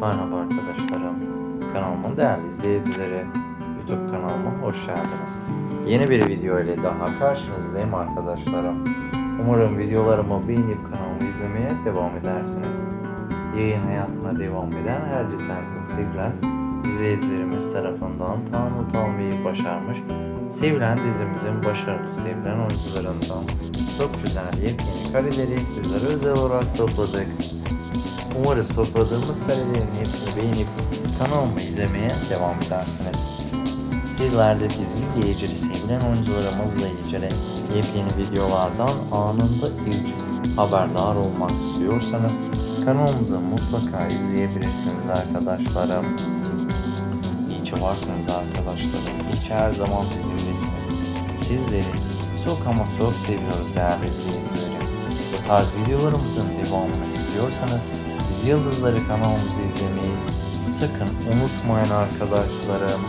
Merhaba arkadaşlarım. Kanalımın değerli izleyicileri. YouTube kanalıma hoş geldiniz. Yeni bir video ile daha karşınızdayım arkadaşlarım. Umarım videolarımı beğenip kanalımı izlemeye devam edersiniz. Yayın hayatına devam eden her geçen gün sevilen izleyicilerimiz tarafından not almayı başarmış. Sevilen dizimizin başarılı sevilen oyuncularından çok güzel yepyeni kareleri sizlere özel olarak topladık. Umarız topladığımız karelerin hepsini beğenip kanalımı izlemeye devam edersiniz. Sizler de dizi ile ilgili sevilen oyuncularımızla ilgili yepyeni videolardan anında ilk haberdar olmak istiyorsanız kanalımızı mutlaka izleyebilirsiniz arkadaşlarım. İyi ki varsınız arkadaşlarım. İyi her zaman bizimlesiniz. Sizleri çok ama çok seviyoruz değerli izleyicilerim. Bu tarz videolarımızın devamını istiyorsanız Yıldızları kanalımızı izlemeyi sakın unutmayın arkadaşlarım.